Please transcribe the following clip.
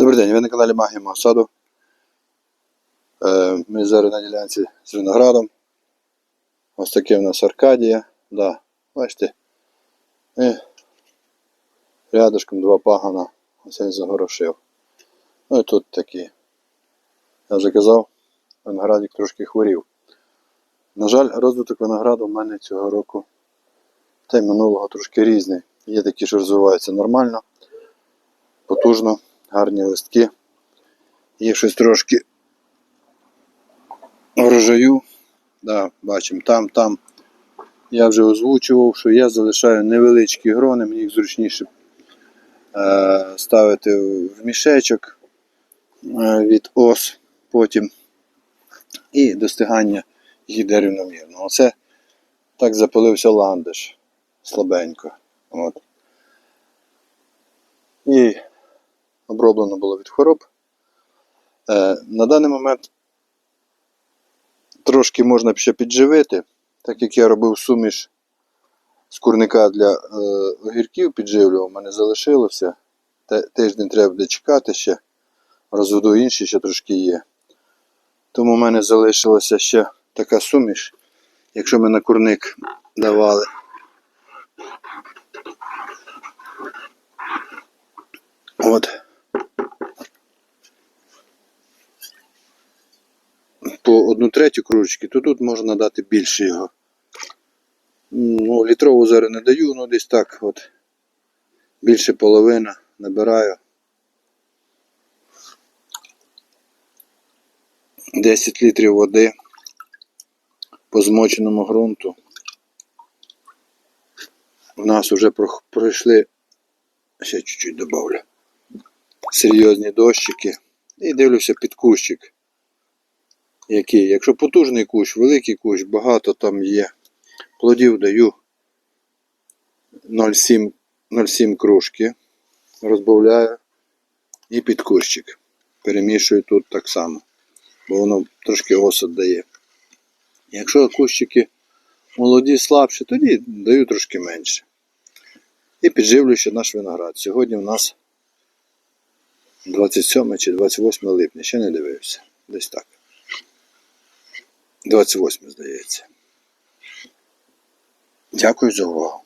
Добрий день, ви на каналі Магія мого саду. Е, Ми зараз на ділянці з виноградом. Ось таке в нас Аркадія. Да, бачите. І рядышком два пагана. Ось він загорошив. Ну і тут такі. Я вже казав, виноградик трошки хворів. На жаль, розвиток винограду в мене цього року та й минулого трошки різний. Є такі, що розвиваються нормально, потужно, гарні листки. Є щось трошки врожаю. Да, бачимо, там, там. Я вже озвучував, що я залишаю невеличкі грони, мені їх зручніше е, ставити в мішечок е, від ос потім. І достигання їде рівномірно. Оце так запалився ландиш слабенько. От. І оброблено було від хвороб. Е, на даний момент трошки можна ще підживити, так як я робив суміш з курника для е, огірків, підживлював, у мене залишилося. Тиждень треба буде чекати ще. Розведу інші ще трошки є. Тому в мене залишилася ще така суміш. Якщо ми на курник давали. От. По одну третю кружечки, то тут можна дати більше його. Ну, літрову зараз не даю, ну десь так от. Більше половина набираю. 10 літрів води по змоченому ґрунту. У нас вже пройшли, ще чуть-чуть добавлю, серйозні дощики. І дивлюся під кущик. Який? Якщо потужний кущ, великий кущ, багато там є. Плодів даю 0,7 0,7 кружки, розбавляю і під кущик. Перемішую тут так само, бо воно трошки осад дає. Якщо кущики молоді слабші, тоді даю трошки менше. І підживлю ще наш виноград. Сьогодні у нас 27 чи 28 липня, ще не дивився. Десь так. 28, здається. Дякую за увагу.